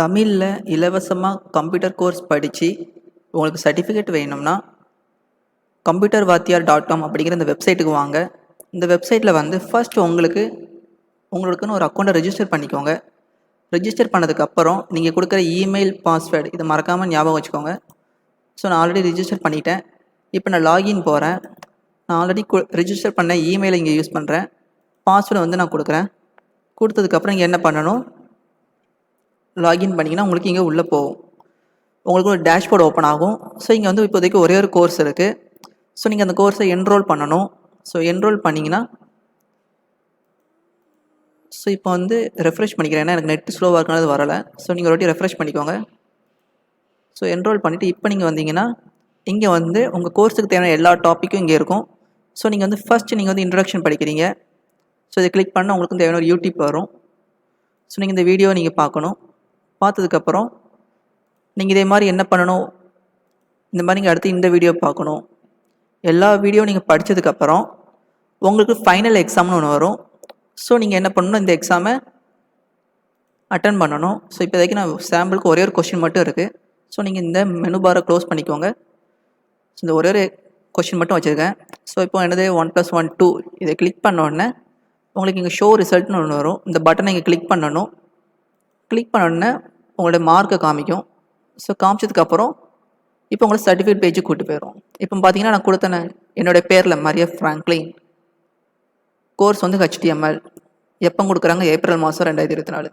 தமிழில் இலவசமாக computer course படித்து உங்களுக்கு சர்டிஃபிகேட் வேணும்னா கம்ப்யூட்டர் வாத்தியார் டாட் காம் அப்படிங்கிற இந்த வெப்சைட்டுக்கு வாங்க. இந்த வெப்சைட்டில் வந்து ஃபர்ஸ்ட் உங்களுக்கு உங்களுக்குன்னு ஒரு அக்கௌண்ட்டை ரெஜிஸ்டர் பண்ணிக்கோங்க. ரெஜிஸ்டர் பண்ணதுக்கப்புறம் நீங்கள் கொடுக்குற இமெயில் பாஸ்வேர்டு இதை மறக்காமல் ஞாபகம் வச்சுக்கோங்க. ஸோ நான் ஆல்ரெடி ரிஜிஸ்டர் பண்ணிட்டேன். இப்போ நான் லாகின் போகிறேன் நான் ஆல்ரெடி ரிஜிஸ்டர் பண்ண இமெயிலை இங்கே யூஸ் பண்ணுறேன் பாஸ்வேர்டு வந்து நான் கொடுக்குறேன். கொடுத்ததுக்கப்புறம் இங்கே என்ன பண்ணணும்? லாகின் பண்ணிங்கன்னா உங்களுக்கு இங்கே உள்ளே போகும். உங்களுக்கு ஒரு டேஷ்போர்டு ஓப்பன் ஆகும். ஸோ இங்கே வந்து இப்போதைக்கு ஒரே ஒரு கோர்ஸ் இருக்குது ஸோ நீங்கள் அந்த கோர்ஸை என்ரோல் பண்ணணும். ஸோ என்ரோல் பண்ணிங்கன்னா ஸோ இப்போ வந்து ரெஃப்ரெஷ் பண்ணிக்கிறேன். ஏன்னா எனக்கு நெட் ஸ்லோவாக இருக்கனால வரலை. ஸோ நீங்கள் ஒரு வாட்டி ரெஃப்ரெஷ் பண்ணிக்கோங்க. ஸோ என்ரோல் பண்ணிவிட்டு இப்போ நீங்கள் வந்தீங்கன்னா இங்கே வந்து உங்கள் கோர்ஸுக்கு தேவையான எல்லா டாப்பிக்கும் இங்கே இருக்கும். ஸோ நீங்கள் வந்து ஃபஸ்ட்டு நீங்கள் வந்து இன்ட்ரடக்ஷன் படிக்கிறீங்க. ஸோ இதை கிளிக் பண்ணால் உங்களுக்கு தேவையான ஒரு யூடியூப் வரும். ஸோ நீங்கள் இந்த வீடியோ நீங்கள் பார்க்கணும். பார்த்ததுக்கப்புறம் நீங்கள் இதே மாதிரி என்ன பண்ணணும்? இந்த மாதிரி நீங்கள் அடுத்து இந்த வீடியோ பார்க்கணும். எல்லா வீடியோ நீங்கள் படித்ததுக்கப்புறம் உங்களுக்கு ஃபைனல் எக்ஸாம்னு ஒன்று வரும். ஸோ நீங்கள் என்ன பண்ணணும்? இந்த எக்ஸாமை அட்டன் பண்ணணும். ஸோ இப்போதைக்கு நான் சாம்பிளுக்கு ஒரே ஒரு கொஷின் மட்டும் இருக்குது ஸோ நீங்கள் இந்த மெனு பாரை க்ளோஸ் பண்ணிக்கோங்க. ஸோ இந்த ஒரே ஒரு கொஷின் மட்டும் வச்சுருக்கேன். ஸோ இப்போ என்னது? ஒன் ப்ளஸ் ஒன் டூ இதை கிளிக் பண்ண உடனே உங்களுக்கு இங்கே ஷோ ரிசல்ட்னு ஒன்று வரும். இந்த பட்டனை இங்கே கிளிக் பண்ணணும். கிளிக் பண்ண உங்களோட உங்களுடைய மார்க்கை காமிக்கும். ஸோ காமிச்சதுக்கப்புறம் இப்போ உங்களை சர்டிஃபிகேட் பேஜுக்கு கூட்டு போயிடும் இப்போ பார்த்தீங்கன்னா நான் கொடுத்தன என்னுடைய பேரில் மரியா ஃப்ராங்க்லின் கோர்ஸ் வந்து ஹெச்டிஎம்எல் எப்போ கொடுக்குறாங்க? ஏப்ரல் மாதம் ரெண்டாயிரத்தி இருபத்தி நாலு.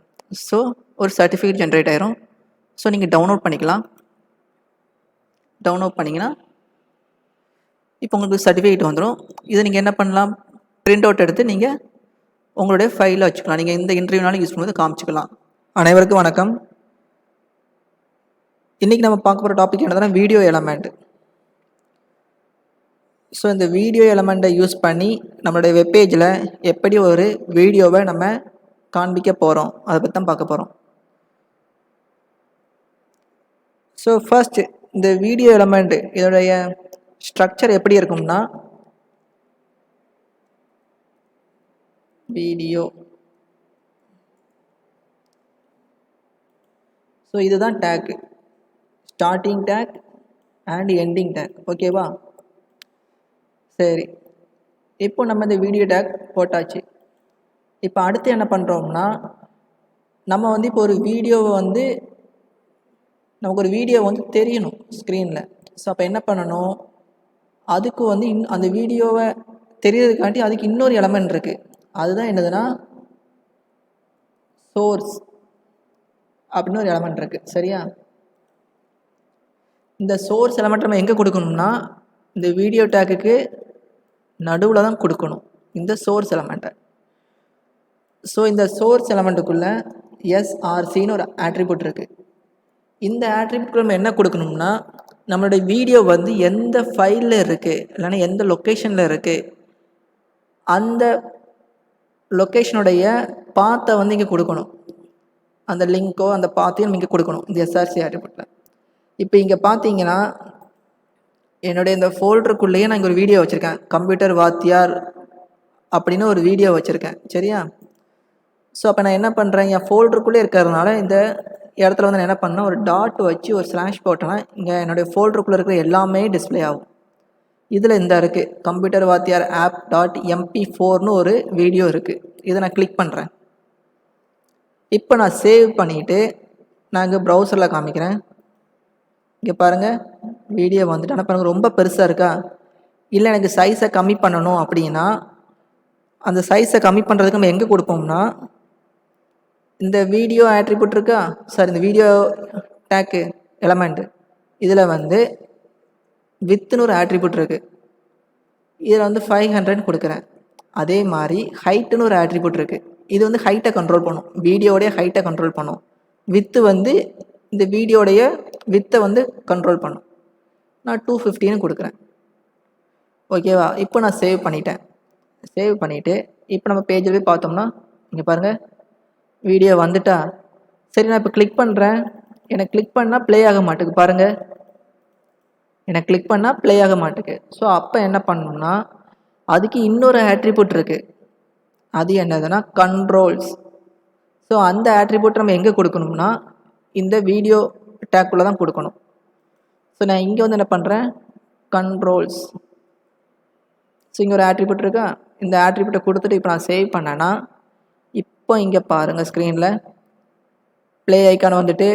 ஸோ ஒரு சர்டிஃபிகேட் ஜென்ரேட் ஆயிரும். ஸோ நீங்கள் டவுன்லோட் பண்ணிக்கலாம். டவுன்லோட் பண்ணிங்கன்னா இப்போ உங்களுக்கு சர்டிஃபிகேட் வந்துடும் இதை நீங்கள் என்ன பண்ணலாம்? பிரிண்ட் அவுட் எடுத்து நீங்கள் உங்களுடைய ஃபைலில் வச்சுக்கலாம். நீங்கள் இந்த இன்டர்வியூனாலும் யூஸ் பண்ணும்போது காமிச்சிக்கலாம். அனைவருக்கும் வணக்கம். இன்றைக்கி நம்ம பார்க்க போகிற டாபிக் என்னதுன்னா வீடியோ எலமெண்ட் ஸோ இந்த வீடியோ எலமெண்ட்டை யூஸ் பண்ணி நம்மளுடைய வெப்பேஜில் எப்படி ஒரு வீடியோவை நம்ம காண்பிக்க போகிறோம் அதை பற்றி தான் பார்க்க போகிறோம் ஸோ ஃபர்ஸ்ட் இந்த வீடியோ எலமெண்ட் இதோடைய ஸ்ட்ரக்சர் எப்படி இருக்கும்னா வீடியோ ஸோ இதுதான் tag starting tag and ending tag ஓகேவா சரி. இப்போ நம்ம இந்த வீடியோ டேக் போட்டாச்சு. இப்போ அடுத்து என்ன பண்ணுறோம்னா நம்ம வந்து இப்போ ஒரு வீடியோவை வந்து நமக்கு ஒரு வீடியோ வந்து தெரியணும் ஸ்க்ரீனில் ஸோ அப்போ என்ன பண்ணணும்? அதுக்கு வந்து இன் அந்த வீடியோவை தெரியறதுக்காண்டி அதுக்கு இன்னொரு எலமெண்ட் இருக்குது அதுதான் என்னதுன்னா சோர்ஸ் அப்படின்னு ஒரு எலமெண்ட் இருக்குது சரியா? இந்த சோர்ஸ் எலமெண்ட் நம்ம எங்கே கொடுக்கணும்னா இந்த வீடியோ டேக்குக்கு நடுவில் தான் கொடுக்கணும். இந்த சோர்ஸ் எலமெண்ட்டை ஸோ இந்த சோர்ஸ் எலமெண்ட்டுக்குள்ளே எஸ்ஆர்சின்னு ஒரு ஆட்ரிபியூட் இருக்குது இந்த ஆட்ரிபியூட் நம்ம என்ன கொடுக்கணும்னா நம்மளுடைய வீடியோ வந்து எந்த ஃபைலில் இருக்குது இல்லைன்னா எந்த லொக்கேஷனில் இருக்குது அந்த லொக்கேஷனுடைய பாத்தை வந்து இங்கே கொடுக்கணும். அந்த லிங்க்கோ அந்த பாத்தையும் இங்கே கொடுக்கணும் இந்த எஸ்ஆர்சி ஆட்ரிபியூட்டில் இப்போ இங்கே பார்த்தீங்கன்னா என்னுடைய இந்த ஃபோல்டருக்குள்ளேயே நான் இங்கே ஒரு வீடியோ வச்சுருக்கேன். கம்ப்யூட்டர் வாத்தியார் அப்படின்னு ஒரு வீடியோ வச்சுருக்கேன். சரியா? ஸோ அப்போ நான் என்ன பண்ணுறேன் என் ஃபோல்டருக்குள்ளே இருக்கிறதுனால இந்த இடத்துல வந்து நான் என்ன பண்ணேன் ஒரு டாட் வச்சு ஒரு ஸ்லாஷ் போட்டேன்னா இங்கே என்னுடைய ஃபோல்டருக்குள்ளே இருக்கிற எல்லாமே டிஸ்பிளே ஆகும். இதில் இந்த இருக்குது கம்ப்யூட்டர் வாத்தியார் ஆப் டாட் எம்பி ஃபோர்னு ஒரு வீடியோ இருக்குது இதை நான் கிளிக் பண்ணுறேன் இப்போ நான் சேவ் பண்ணிவிட்டு நான் இங்கே ப்ரௌசரில் காமிக்கிறேன். இங்கே பாருங்கள் வீடியோ வந்துட்டு ஆனால் பாருங்கள் ரொம்ப பெருசாக இருக்கா? இல்லை எனக்கு சைஸை கம்மி பண்ணணும் அப்படின்னா அந்த சைஸை கம்மி பண்ணுறதுக்கு நம்ம எங்கே கொடுப்போம்னா இந்த வீடியோ ஆட்ரிபியூட் இருக்கா? சார் இந்த வீடியோ டேக்கு எலமெண்ட்டு இதில் வந்து வித்துன்னு ஒரு ஆட்ரிபியூட் இருக்குது இதில் வந்து ஃபைவ் ஹண்ட்ரட் கொடுக்குறேன். அதே மாதிரி ஹைட்டுன்னு ஒரு ஆட்ரிபியூட் இருக்குது இது வந்து ஹைட்டை கண்ட்ரோல் பண்ணும். வீடியோடைய ஹைட்டை கண்ட்ரோல் பண்ணும். வித்து வந்து இந்த வீடியோடைய வித்தை வந்து கண்ட்ரோல் பண்ணும். நான் டூ ஃபிஃப்டின்னு கொடுக்குறேன். ஓகேவா இப்போ நான் சேவ் பண்ணிட்டேன். சேவ் பண்ணிவிட்டு இப்போ நம்ம பேஜில் போய் பார்த்தோம்னா இங்கே பாருங்கள் வீடியோ வந்துட்டா. சரி நான் இப்போ கிளிக் பண்ணுறேன் எனக்கு கிளிக் பண்ணால் ப்ளே ஆக மாட்டேங்குது பாருங்கள் எனக்கு கிளிக் பண்ணால் ப்ளே ஆக மாட்டேங்குது ஸோ அப்போ என்ன பண்ணணும்னா அதுக்கு இன்னொரு ஆட்ரிபியூட் இருக்குது அது என்னதுன்னா கண்ட்ரோல்ஸ் ஸோ அந்த ஆட்ரிபியூட் நம்ம எங்கே கொடுக்கணும்னா இந்த வீடியோ டேக்குள்ளே தான் கொடுக்கணும். ஸோ நான் இங்கே வந்து என்ன பண்ணுறேன் கண்ட்ரோல்ஸ் ஸோ இங்கே ஒரு ஆட்ரிபியூட் இருக்கா? இந்த ஆட்ரிபியூட்டை கொடுத்துட்டு இப்போ நான் சேவ் பண்ணேன்னா இப்போ இங்கே பாருங்கள் ஸ்க்ரீனில் ப்ளே ஐக்கான் வந்துட்டு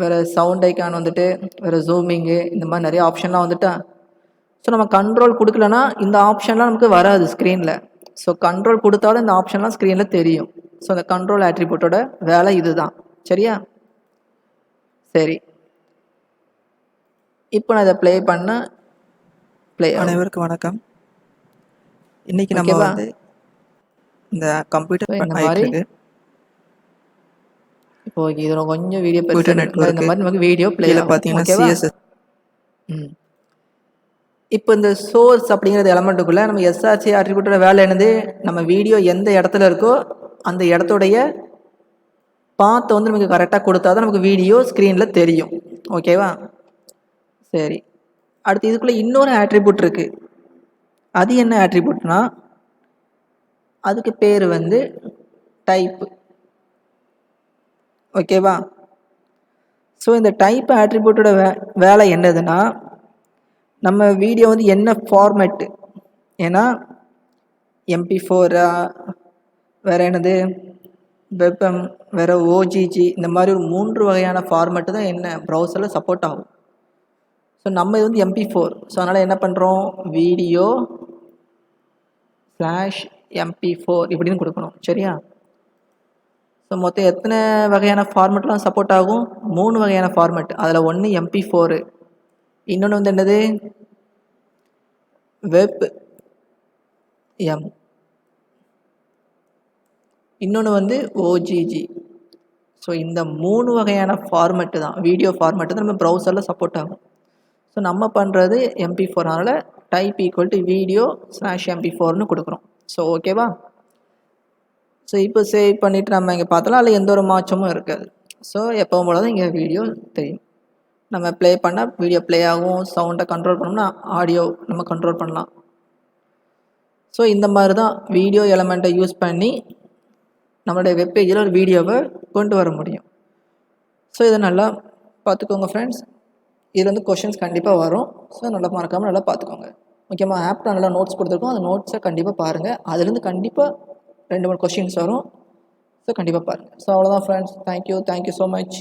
வேறு சவுண்ட் ஐக்கான் வந்துட்டு வேறு ஜூமிங்கு இந்த மாதிரி நிறைய ஆப்ஷன்லாம் வந்துட்டா. ஸோ நம்ம கண்ட்ரோல் கொடுக்கலனா இந்த ஆப்ஷன்லாம் நமக்கு வராது ஸ்க்ரீனில் ஸோ கண்ட்ரோல் கொடுத்தாலும் இந்த ஆப்ஷன்லாம் ஸ்க்ரீனில் தெரியும். ஸோ அந்த கண்ட்ரோல் ஆட்ரிபியூட்டோட வேலை இதுதான். சரியா? சரி. இப்போ நான் இதை ப்ளே பண்ண ப்ளே அனைவருக்கும் வணக்கம். இன்னைக்கு நம்ம? வந்து இந்த கம்ப்யூட்டர் இந்த மாதிரி இப்போ இதில் கொஞ்சம் வீடியோ பெருசு network. இந்த மாதிரி நமக்கு வீடியோ ப்ளே கீழே பார்த்தீங்கன்னா சிஎஸ்எஸ் ம். இப்போ இந்த சோர்ஸ் அப்படிங்கிறது எலமெண்ட்டுக்குள்ளே நம்ம எஸ்ஆர்சி ஆட்ரிபியூட்டோட வேலை என்னது? நம்ம வீடியோ எந்த இடத்துல இருக்கோ அந்த இடத்துடைய பாத்தை வந்து நமக்கு கரெக்டாக கொடுத்தா தான் நமக்கு வீடியோ ஸ்க்ரீனில் தெரியும். ஓகேவா சரி. அடுத்து இதுக்குள்ளே இன்னொரு ஆட்ரிபியூட் இருக்குது அது என்ன ஆட்ரிபியூட்னா அதுக்கு பேர் வந்து டைப் ஓகேவா ஸோ இந்த டைப் ஆட்ரிபியூட்டோட வே வேலை என்னதுன்னா நம்ம வீடியோ வந்து என்ன ஃபார்மேட்டு ஏன்னா எம்பி ஃபோரா வேறு என்னது? வெப்பம் வேறு ஓஜிஜி இந்த மாதிரி ஒரு மூன்று வகையான ஃபார்மேட்டு தான் என்ன? ப்ரௌசரில் சப்போர்ட் ஆகும். ஸோ நம்ம இது வந்து எம்பி ஃபோர் ஸோ அதனால் என்ன பண்ணுறோம் வீடியோ ஸ்லாஷ் எம்பி ஃபோர் இப்படின்னு கொடுக்கணும். சரியா? ஸோ மொத்தம் எத்தனை வகையான ஃபார்மேட்லாம் சப்போர்ட் ஆகும்? மூணு வகையான ஃபார்மேட் அதில் ஒன்று எம்பி ஃபோரு இன்னொன்று வந்து என்னது? வெப் எம் இன்னொன்று வந்து ஓஜிஜி ஸோ இந்த மூணு வகையான ஃபார்மேட்டு தான். வீடியோ ஃபார்மேட்டு தான் நம்ம ப்ரௌசரில் சப்போர்ட் ஆகும். ஸோ நம்ம பண்ணுறது எம்பி ஃபோர் அதனால் type equal to video slash MP ஃபோர்னு கொடுக்குறோம். ஸோ ஓகேவா ஸோ இப்போ சேவ் பண்ணிவிட்டு நம்ம இங்கே பார்த்தலாம் அதில் எந்த ஒரு மாற்றமும் இருக்காது. ஸோ எப்போவும் போல தான் இங்கே வீடியோ தெரியும். நம்ம ப்ளே பண்ணால் வீடியோ ப்ளே ஆகும். சவுண்டை கண்ட்ரோல் பண்ணோம்னா ஆடியோ நம்ம கண்ட்ரோல் பண்ணலாம். ஸோ இந்த மாதிரி தான் வீடியோ எலமெண்ட்டை யூஸ் பண்ணி நம்மளுடைய வெப்பேஜில் ஒரு வீடியோவை கொண்டு வர முடியும். ஸோ இதை நல்லா பார்த்துக்கோங்க ஃப்ரெண்ட்ஸ் இதில் வந்து கொஷின்ஸ் கண்டிப்பாக வரும். ஸோ நல்லா மறக்காமல் நல்லா பார்த்துக்கோங்க. முக்கியமாக ஆப்பில் நல்லா நோட்ஸ் கொடுத்துருக்கோம். அந்த நோட்ஸை கண்டிப்பாக பாருங்கள் அதுலேருந்து கண்டிப்பாக ரெண்டு மூணு கொஷின்ஸ் வரும். ஸோ கண்டிப்பாக பாருங்கள் ஸோ அவ்வளோதான் friends thank you thank you so much